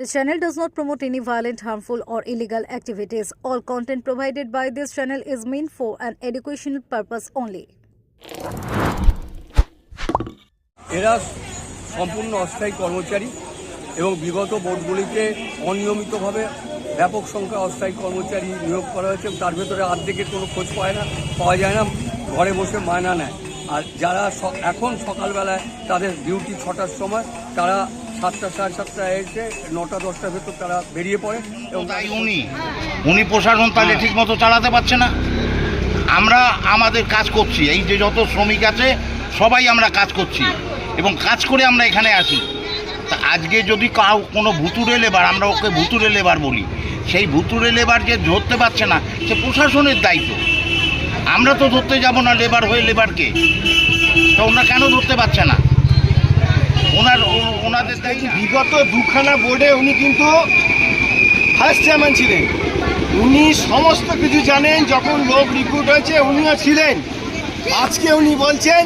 This channel does not promote any violent, harmful, or illegal activities. All content provided by this channel is meant for an educational purpose only. এরা সম্পূর্ণ অস্থায়ী কর্মচারী এবং বিগত বোর্ডগুলিতে অনিয়মিতভাবে ব্যাপক সংখ্যা অস্থায়ী কর্মচারী নিয়োগ করা হয়েছে তার ভেতরে অর্ধেকের কোনো খোঁজ পায় না পাওয়া যায় না ঘরে বসে মায়না নেয় আর যারা এখন সকালবেলায় তাদের ডিউটি ছটার সময় তারা সাতটা সাড়ে সাতটায় এসে নটা দশটার ভেতর তারা বেরিয়ে পড়ে এবং তাই উনি। উনি প্রশাসন তাহলে ঠিক মতো চালাতে পারছে না? আমরা আমাদের কাজ করছি এই যে যত শ্রমিক আছে সবাই আমরা কাজ করছি এবং কাজ করে আমরা এখানে আসি তা আজকে যদি কাউ কোনো ভুতুরে লেবার আমরা ওকে ভুতুরে লেবার বলি সেই ভুতুরে লেবার যে ধরতে পারছে না সে প্রশাসনের দায়িত্ব। আমরা তো ধরতে যাব না লেবার হয়ে লেবারকে। তো ওনারা কেন ধরতে পারছে না? ওনার ওনাদের বিগত দুখানা বোর্ডে উনি কিন্তু ফার্স্ট চেয়ারম্যান ছিলেন। উনি সমস্ত কিছু জানেন যখন লোক রিক্রুট হয়েছে উনিও ছিলেন। আজকে উনি বলছেন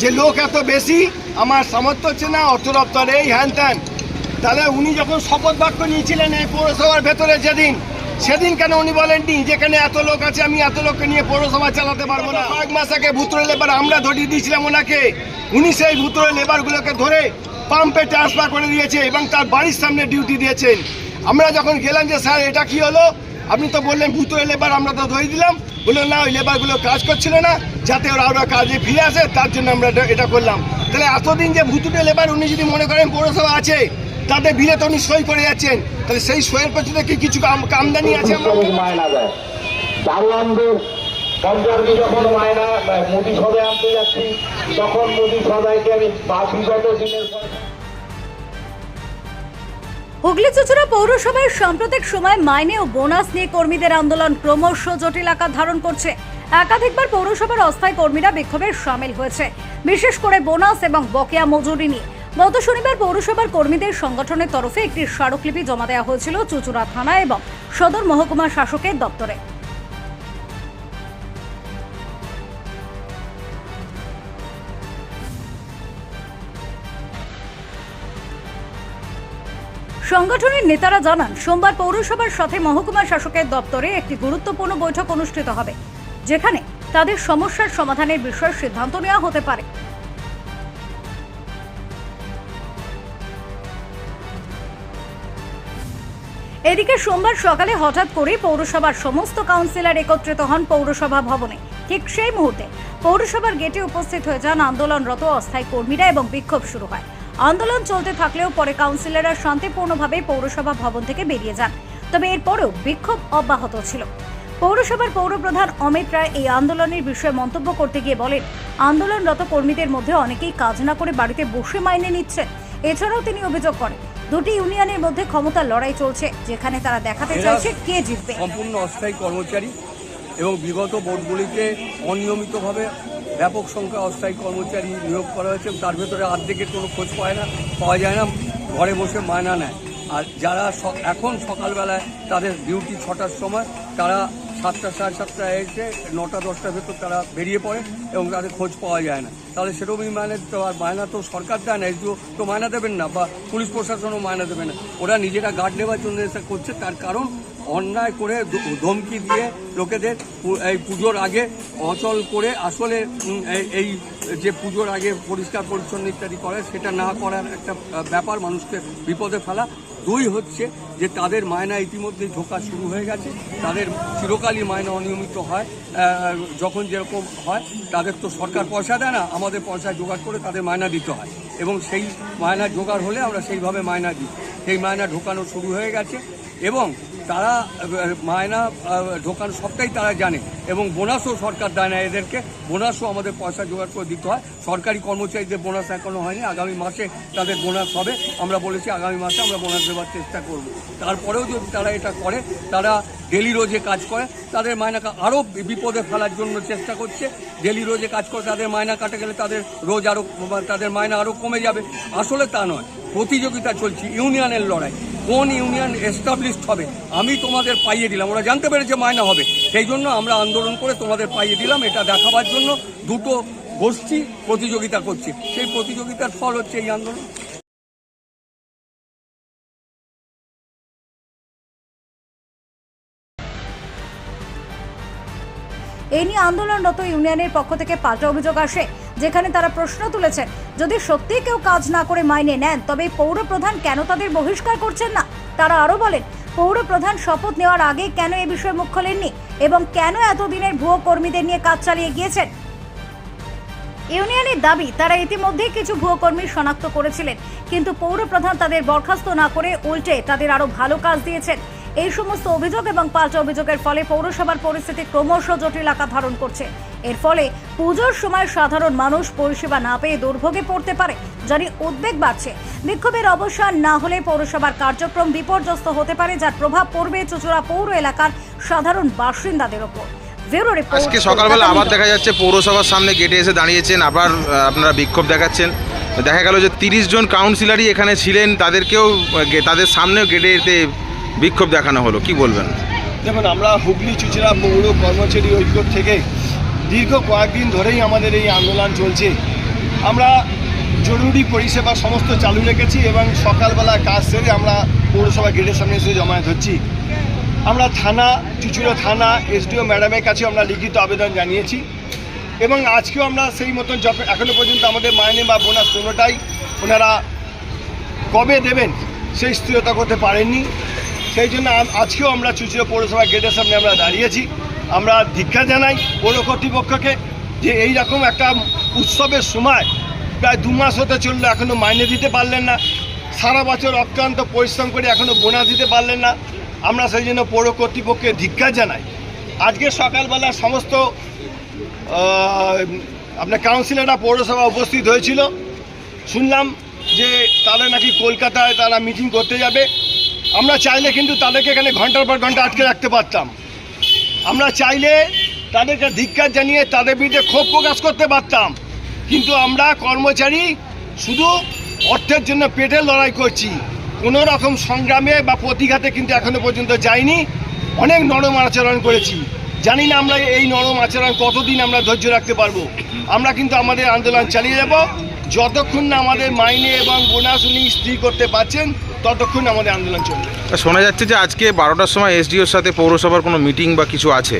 যে লোক এত বেশি আমার সামর্থ্য হচ্ছে না অর্থ দপ্তরে এই হ্যান ত্যান। তাহলে উনি যখন শপথ বাক্য নিয়েছিলেন এই পৌরসভার ভেতরে যেদিন সেদিন কেন উনি বলেননি যেখানে এত লোক আছে আমি এত লোককে নিয়ে পৌরসভা চালাতে পারব না? কয়েক মাস আগে ভুতুরে লেবার আমরা ধরিয়ে দিয়েছিলাম ওনাকে। উনি সেই ভুতুরে লেবারগুলোকে ধরে পাম্পে ট্রান্সফার করে দিয়েছে এবং তার বাড়ির সামনে ডিউটি দিয়েছেন। আমরা যখন গেলাম যে, স্যার, এটা কি হলো? আপনি তো বললেন ভুতুরে লেবার আমরা তো ধরে দিলাম। বললেন, না, ওই লেবারগুলো কাজ করছিল না, যাতে ওরা ওরা কাজে ফিরে আসে, তার জন্য আমরা এটা- করলাম। তাহলে এতদিন যে ভুতুরে লেবার উনি যদি মনে করেন পৌরসভা আছে, তাদের বিলে তো উনি সই করে যাচ্ছেন, তাহলে সেই সইয়ের পেছনে কি কিছু কামদানি আছে আমরা? পঞ্চায়েতে যখন মায়না মোদী সভায় আনতে যাচ্ছি, তখন মোদী সভাইকে আমি বিগত দিনের হুগলি চুচুড়া পৌরসভায় সাম্প্রতিক সময় মাইনে ও বোনাস নিয়ে কর্মীদের আন্দোলন ক্রমশ জটিল আকার ধারণ করছে। একাধিকবার পৌরসভার অস্থায়ী কর্মীরা বিক্ষোভে সামিল হয়েছে। বিশেষ করে বোনাস এবং বকেয়া মজুরি নিয়ে। গত শনিবার পৌরসভার কর্মীদের সংগঠনের তরফে একটি স্মারকলিপি জমা দেওয়া হয়েছিল চুচুড়া থানা এবং সদর মহকুমা শাসকের দপ্তরে। সংগঠনের নেতারা জানান, সোমবার পৌরসভার সাথে মহকুমা শাসকের দপ্তরে একটি গুরুত্বপূর্ণ বৈঠক অনুষ্ঠিত হবে, যেখানে তাদের সমস্যার সমাধানের বিষয়ে সিদ্ধান্ত নেওয়া হতে পারে। এদিকে সোমবার সকালে হঠাৎ করে পৌরসভার সমস্ত কাউন্সিলর একত্রিত হন পৌরসভা ভবনে। ঠিক সেই মুহূর্তে পৌরসভার গেটে উপস্থিত হয়ে যান আন্দোলনরত অস্থায়ী কর্মীরা এবং বিক্ষোভ শুরু হয়। আন্দোলন চলতে থাকলেও পরে কাউন্সিলররা শান্তিপূর্ণভাবে পৌরসভা ভবন থেকে বেরিয়ে যান। তবে এরপরেও বিক্ষোভ অব্যাহত ছিল। পৌরসভার পৌরপ্রধান অমিত রায় এই আন্দোলনের বিষয়ে মন্তব্য করতে গিয়ে বলেন আন্দোলনরত কর্মীদের মধ্যে অনেকেই কাজ না করে বাড়িতে বসে মাইনে নিচ্ছেন। এছাড়াও তিনি অভিযোগ করেন দুটি ইউনিয়নের মধ্যে ক্ষমতার লড়াই চলছে যেখানে তারা দেখাতে চাইছে কে জিতবে। সম্পূর্ণ অস্থায়ী কর্মচারী এবং বিগত বোর্ডগুলিতে অনিয়মিতভাবে ব্যাপক সংখ্যা অস্থায়ী কর্মচারী নিয়োগ করা হয়েছে তার ভেতরে অর্ধেকের কোনো খোঁজ পায় না, পাওয়া যায় না, ঘরে বসে মায়না নেয়। আর যারা এখন সকালবেলায় তাদের ডিউটি ছটার সময়, তারা সাতটা, সাড়ে সাতটায় এসে নটা, দশটার ভেতর তারা বেরিয়ে পড়ে এবং তাদের খোঁজ পাওয়া যায় না। তাহলে সেরকমই মায়না দিতে আর মায়না তো সরকার দেয় না, এসডিও তো মায়না দেবেন না বা পুলিশ প্রশাসনও মায়না দেবে না। ওরা নিজেরা গার্ড নেওয়ার জন্য করছে, তার কারণ অন্যায় করে ধমকি দিয়ে লোকেদের এই পুজোর আগে অচল করে আসলে এই- যে পুজোর আগে পরিষ্কার পরিচ্ছন্ন ইত্যাদি করে, সেটা না করার একটা ব্যাপার মানুষকে বিপদে ফেলা। দুই হচ্ছে যে তাদের মায়না ইতিমধ্যেই ঢোকা শুরু হয়ে গেছে। তাদের চিরকালই মায়না অনিয়মিত হয়। যখন যেরকম হয়, তাদের তো সরকার পয়সা দেয় না, আমাদের পয়সা জোগাড় করে তাদের মায়না দিতে হয়। এবং সেই মায়না জোগাড় হলে আমরা সেইভাবে মায়না দিই। সেই মায়না ঢোকানো শুরু হয়ে গেছে। এবং তারা, মায়না ঢোকানো সবটাই তারা জানে এবং বোনাসও সরকার দেয় না এদেরকে। বোনাসও আমাদের পয়সা জোগাড় করে দিতে হয়। সরকারি কর্মচারীদের বোনাস এখনও হয়নি। আগামী মাসে তাদের বোনাস হবে। আমরা বলেছি আগামী মাসে আমরা বোনাস দেওয়ার চেষ্টা করব। তারপরেও যদি তারা এটা করে, তারা ডেলি রোজে কাজ করে, তাদের মায়না আরও বিপদে ফেলার জন্য চেষ্টা করছে। ডেলি রোজে কাজ করে তাদের মায়না কাটে গেলে তাদের রোজ আরও তাদের মায়না আরও কমে যাবে। আসলে তা নয়। প্রতিযোগিতা চলছে। ইউনিয়নের লড়াই। কোন ইউনিয়ন এস্টাবলিশড হবে, আমি তোমাদের পাইয়ে দিলাম। ওরা জানতে পেরেছে মায়না হবে। সেই জন্য আমরা আন্দোলন করে তোমাদের পাইয়ে দিলাম, এটা দেখাবার জন্য দুটো গোষ্ঠী প্রতিযোগিতা করছি। সেই প্রতিযোগিতার ফল হচ্ছে এই আন্দোলন। এ নিয়ে আন্দোলনরত ইউনিয়নের পক্ষ থেকে পাল্টা অভিযোগ আসে, যেখানে তারা প্রশ্ন তুলেছেন যদি সত্যি কেউ কাজ না করে মাইনে নেন, তবে পৌর প্রধান কেন তাদের বহিষ্কার করছেন না? তারা আরও বলেন পৌর প্রধান শপথ নেওয়ার আগে কেন এ বিষয়ে মুখ খোলেননি এবং কেন এতদিনের ভুয়ো কর্মীদের নিয়ে কাজ চালিয়ে গিয়েছেন? ইউনিয়নের দাবি, তারা ইতিমধ্যেই কিছু ভুয়ো কর্মী শনাক্ত করেছিলেন, কিন্তু পৌর প্রধান তাদের বরখাস্ত না করে উল্টে তাদের আরও ভালো কাজ দিয়েছেন। এই সমস্ত অভিযোগ এবং পাল্টা অভিযোগের ফলে পৌরসভার পরিস্থিতি ক্রমশ জটিল আকার ধারণ করছে। এর ফলে পুজোর সময় সাধারণ মানুষ পরিষেবা না পেয়ে দুর্ভোগে পড়তে পারে যার উদ্বেগ বাড়ছে। বিক্ষোভের অবসান না হলে পৌরসভার কার্যক্রম বিপর্যস্ত হতে পারে যার প্রভাব পড়বে চুচুড়া পৌর এলাকার সাধারণ বাসিন্দাদের ওপর। আজকে সকালবেলা আবার দেখা যাচ্ছে পৌরসভার সামনে গেটে এসে দাঁড়িয়েছেন আবার আপনারা বিক্ষোভ দেখাচ্ছেন। দেখা গেল যে তিরিশ জন কাউন্সিলারই এখানে ছিলেন তাদেরকেও তাদের সামনেও গেটে এতে বিক্ষোভ দেখানো হলো, কি বলবেন? দেখুন, আমরা হুগলি চুচড়া পৌর কর্মচারী ঐক্য থেকে দীর্ঘ কয়েকদিন ধরেই আমাদের এই আন্দোলন চলছে। আমরা জরুরি পরিষেবা সমস্ত চালু রেখেছি এবং সকালবেলা কাজ সেরে আমরা পৌরসভা গেটের সামনে এসে জমায়েত হচ্ছি। আমরা থানা চুচুড়ো থানা, এসডিও ম্যাডামের কাছে আমরা লিখিত আবেদন জানিয়েছি এবং আজকেও আমরা সেই মতন এখনও পর্যন্ত আমাদের মাইনে বা বোনাস কোনোটাই ওনারা কবে দেবেন সেই স্থিরতা করতে পারেননি। সেই জন্য আজকেও আমরা চুচুড়ো পৌরসভা গেটের সামনে আমরা দাঁড়িয়েছি। আমরা ধিক্ষা জানাই পৌর কর্তৃপক্ষকে যে এই রকম একটা উৎসবের সময় প্রায় দু মাস হতে চলল এখনও মাইনে দিতে পারলেন না। সারা বছর অক্লান্ত পরিশ্রম করে এখনও বোনাস দিতে পারলেন না। আমরা সেই জন্য পৌর কর্তৃপক্ষকে ধিক্ষা জানাই। আজকে সকালবেলা সমস্ত আপনার কাউন্সিলররা পৌরসভা উপস্থিত হয়েছিল। শুনলাম যে তারা নাকি কলকাতায় তারা মিটিং করতে যাবে। আমরা চাইলে কিন্তু তাদেরকে এখানে ঘণ্টার পর ঘণ্টা আটকে রাখতে পারতাম। আমরা চাইলে তাদেরকে ধিক্কার জানিয়ে তাদের বিরুদ্ধে ক্ষোভ প্রকাশ করতে পারতাম। কিন্তু আমরা কর্মচারী, শুধু অর্থের জন্য পেটের লড়াই করছি। কোনো রকম সংগ্রামে বা প্রতিঘাতে কিন্তু এখনও পর্যন্ত যাইনি। অনেক নরম আচরণ করেছি। জানি না আমরা এই নরম আচরণ কতদিন আমরা ধৈর্য রাখতে পারব। আমরা কিন্তু আমাদের আন্দোলন চালিয়ে যাব। যতক্ষণ না আমাদের মাইনে এবং বোনাস উনি স্থির করতে পারছেন ততক্ষণ আমাদের আন্দোলন চলবে। শোনা যাচ্ছে যে আজকে বারোটার সময় এসডিওর সাথে পৌরসভার কোনো মিটিং বা কিছু আছে।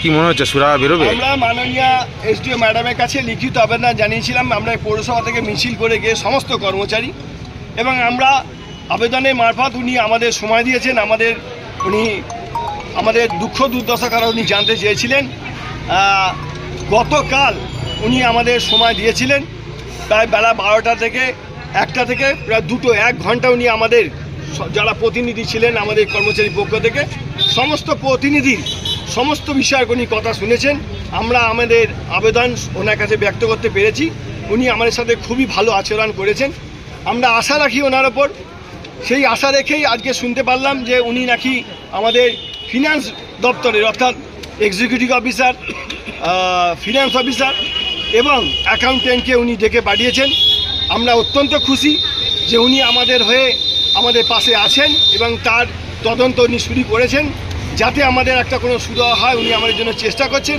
কি মনে হচ্ছে সুরা বেরোবে? আমরা মাননীয় এসডিও ম্যাডামের কাছে লিখিত আবেদন জানিয়েছিলাম আমরা পৌরসভা থেকে মিছিল করে গিয়ে সমস্ত কর্মচারী এবং আমরা আবেদনের মারফত উনি আমাদের সময় দিয়েছেন আমাদের উনি আমাদের দুঃখ দুর্দশা কারণ উনি জানতে চেয়েছিলেন। গতকাল উনি আমাদের সময় দিয়েছিলেন প্রায় বেলা বারোটা থেকে একটা থেকে প্রায় দুটো, এক ঘণ্টা উনি আমাদের যারা প্রতিনিধি ছিলেন আমাদের কর্মচারী পক্ষ থেকে, সমস্ত প্রতিনিধির সমস্ত বিষয়ে উনি কথা শুনেছেন। আমরা আমাদের আবেদন ওনার কাছে ব্যক্ত করতে পেরেছি। উনি আমাদের সাথে খুবই ভালো আচরণ করেছেন। আমরা আশা রাখি ওনার ওপর। সেই আশা রেখেই আজকে শুনতে পারলাম যে উনি নাকি আমাদের ফিনান্স দপ্তরের অর্থাৎ এক্সিকিউটিভ অফিসার ফিনান্স অফিসার এবং অ্যাকাউন্টেন্টকে উনি ডেকে পাঠিয়েছেন। আমরা অত্যন্ত খুশি যে উনি আমাদের হয়ে আমাদের পাশে আছেন এবং তার তদন্ত উনি শুরু করেছেন যাতে আমাদের একটা কোনো সুবিধা হয়, উনি আমাদের জন্য চেষ্টা করছেন।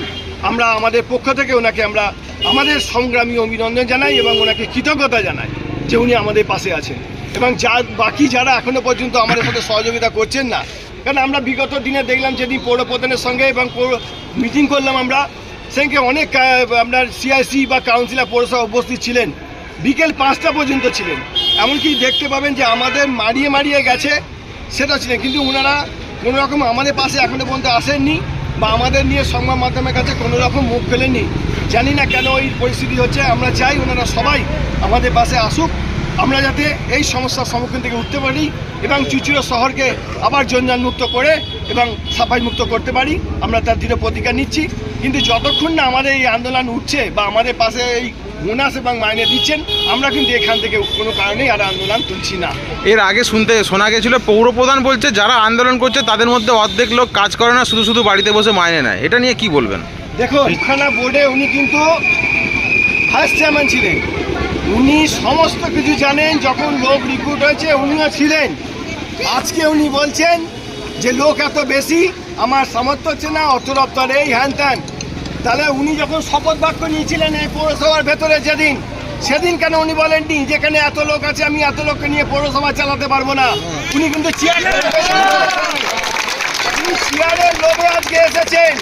আমরা আমাদের পক্ষ থেকে ওনাকে আমরা আমাদের সংগ্রামী অভিনন্দন জানাই এবং ওনাকে কৃতজ্ঞতা জানাই যে উনি আমাদের পাশে আছেন। এবং যা বাকি যারা এখনও পর্যন্ত আমাদের সাথে সহযোগিতা করছেন না, কারণ আমরা বিগত দিনে দেখলাম যেদিন পৌর প্রধানের সঙ্গে এবং মিটিং করলাম আমরা, সেদিনকে অনেক আপনার সিআইসি বা কাউন্সিলর পৌরসভা উপস্থিত ছিলেন। বিকেল পাঁচটা পর্যন্ত ছিলেন। এমনকি দেখতে পাবেন যে আমাদের মারিয়ে মারিয়ে গেছে, সেটা ছিলেন। কিন্তু ওনারা কোনো রকম আমাদের পাশে এখনও পর্যন্ত আসেননি বা আমাদের নিয়ে সংবাদ মাধ্যমের কাছে কোনো রকম মুখ ফেলেননি। জানি না কেন এই পরিস্থিতি হচ্ছে। আমরা চাই ওনারা সবাই আমাদের পাশে আসুক। আমরা যাতে এই সমস্যার সম্মুখীন থেকে উঠতে পারি এবং চুচুড়ো শহরকে আবার জঞ্জাল মুক্ত করে এবং সাফাই মুক্ত করতে পারি। আমরা তার দৃঢ় প্রতিজ্ঞা নিচ্ছি। কিন্তু যতক্ষণ না আমাদের এই আন্দোলন উঠছে বা আমাদের পাশে এই বোনাস এবং মাইনে দিচ্ছেন। আমরা কিন্তু এখান থেকে কোনো কারণেই আর আন্দোলন তুলছি না। এর আগে শুনতে শোনা গেছিল পৌর প্রধান বলছে যারা আন্দোলন করছে তাদের মধ্যে অর্ধেক লোক কাজ করে না শুধু শুধু বাড়িতে বসে মাইনে নেয়। এটা নিয়ে কি বলবেন? দেখো থানা বোর্ডে উনি কিন্তু ভাইস চেয়ারম্যান ছিলেন। উনি সমস্ত কিছু জানেন যখন লোক রিক্রুট হয়েছে উনিও ছিলেন। আজকে উনি বলছেন যে লোক এত বেশি আমার সামর্থ্য হচ্ছে না অর্থ দপ্তরে এই হ্যান ত্যান। তাহলে উনি যখন শপথ বাক্য নিয়েছিলেন এই পৌরসভার ভেতরে যেদিন, সেদিন কেন উনি বলেননি যেখানে এত লোক আছে, আমি এত লোককে নিয়ে পৌরসভা চালাতে পারব না? উনি কিন্তু উনি চেয়ারের লোভে আজকে এসেছেন।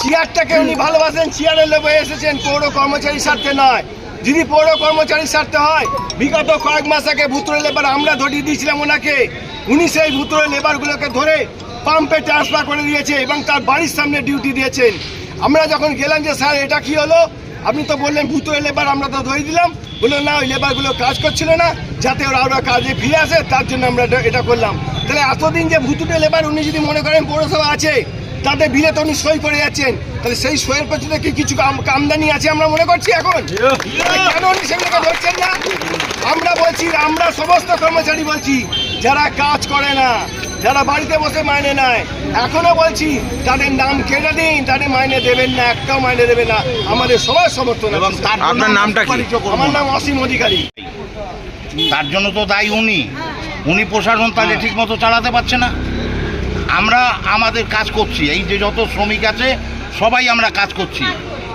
চেয়ারটাকে উনি ভালোবাসেন চেয়ারের লোভে এসেছেন, পৌর কর্মচারী স্বার্থে নয়। যদি পৌর কর্মচারীর স্বার্থে হয়, বিগত কয়েক মাস আগে ভুতুরে লেবার আমরা ধরিয়ে দিয়েছিলাম ওনাকে। উনি সেই ভুতুরে লেবারগুলোকে ধরে পাম্পে ট্রান্সফার করে দিয়েছে এবং তার বাড়ির সামনে ডিউটি দিয়েছেন। আমরা যখন গেলাম যে, স্যার, এটা কি হলো? আপনি তো বললেন ভুতুরে লেবার, আমরা তো ধরে দিলাম। বলল, না, ওই লেবারগুলো কাজ করছিল না, যাতে ওরা ওরা কাজে ফিরে আসে, তার জন্য আমরা এটা- করলাম। তাহলে এতদিন যে ভুতুরে লেবার, উনি যদি মনে করেন পৌরসভা আছে তাদের বিলে তো উনি সই করে যাচ্ছেন, তাহলে সেই সইয়ের পেছনে কি কিছু আমদানি আছে আমরা মনে করছি এখন? কেন উনি সেগুলোকে ধরছেন না? আমরা বলছি, আমরা সমস্ত কর্মচারী বলছি, যারা কাজ করে না যারা বাড়িতে বসে মাইনে নেয়। এখনও বলছি তাদের নাম কেটে দিন তাদের মাইনে দেবেন না একটাও মাইনে দেবেন না। আমাদের সবার সমর্থন এবং তার আপনার নামটা কি? আমার নাম অসীম অধিকারী। তার জন্য তো দায়ী উনি। উনি প্রশাসন তাহলে ঠিক মতো চালাতে পারছে না। আমরা আমাদের কাজ করছি এই যে যত শ্রমিক আছে সবাই আমরা কাজ করছি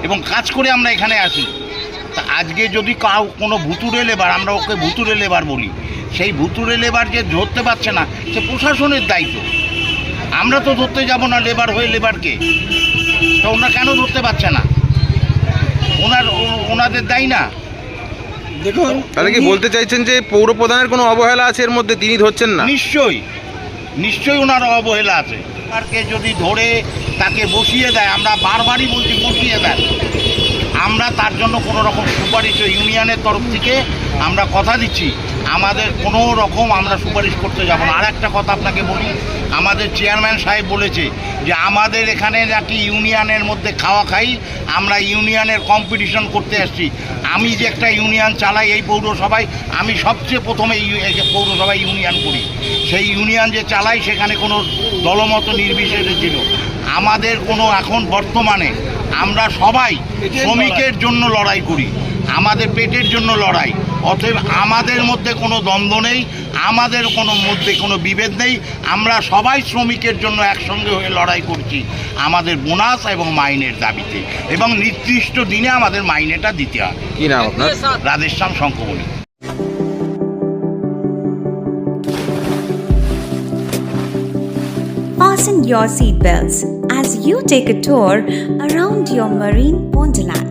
এবং কাজ করে আমরা এখানে আসি তা আজকে যদি কাউ কোনো ভুতুরে লেবার আমরা ওকে ভুতুরে লেবার বলি সেই ভুতুরে লেবার যে ধরতে পারছে না সে প্রশাসনের দায়িত্ব। আমরা তো ধরতে যাব না লেবার হয়ে লেবারকে। তো ওনারা কেন ধরতে পারছে না? ওনার ও- ওনাদের দায়ী না। দেখুন তাহলে কি বলতে চাইছেন যে পৌর প্রধানের কোনো অবহেলা আছে এর মধ্যে? তিনি ধরছেন না। নিশ্চয়ই। নিশ্চয়ই ওনার অবহেলা আছে। সরকারকে যদি ধরে তাকে বসিয়ে দেয় আমরা বারবারই বলছি বসিয়ে দেয় আমরা তার জন্য কোনো রকম সুপারিশ ইউনিয়নের তরফ থেকে আমরা কথা দিচ্ছি। আমাদের কোনো রকম আমরা সুপারিশ করতে যাব না। আর একটা কথা আপনাকে বলি আমাদের চেয়ারম্যান সাহেব বলেছে যে আমাদের এখানে নাকি ইউনিয়নের মধ্যে খাওয়া খাই আমরা ইউনিয়নের কম্পিটিশন করতে আসছি আমি যে একটা ইউনিয়ন চালাই এই পৌরসভায় আমি সবচেয়ে প্রথমে পৌরসভায় ইউনিয়ন করি। সেই ইউনিয়ন যে চালাই সেখানে কোনো দলমত নির্বিশেষে ছিল। আমাদের কোনো এখন বর্তমানে আমরা সবাই শ্রমিকের জন্য লড়াই করি। আমাদের পেটের জন্য লড়াই। অতএব আমাদের মধ্যে কোনো দ্বন্দ্ব নেই আমাদের কোনো মধ্যে কোনো বিভেদ নেই। আমরা সবাই শ্রমিকের জন্য একসঙ্গে হয়ে লড়াই করছি আমাদের বোনাস এবং মাইনের দাবিতে। এবং নির্দিষ্ট দিনে আমাদের মাইনেটা দিতে হবে কি নাম আপনার? Radheshyam শঙ্কমণি Fasten your seatbelts as you take a tour around your marine wonderland.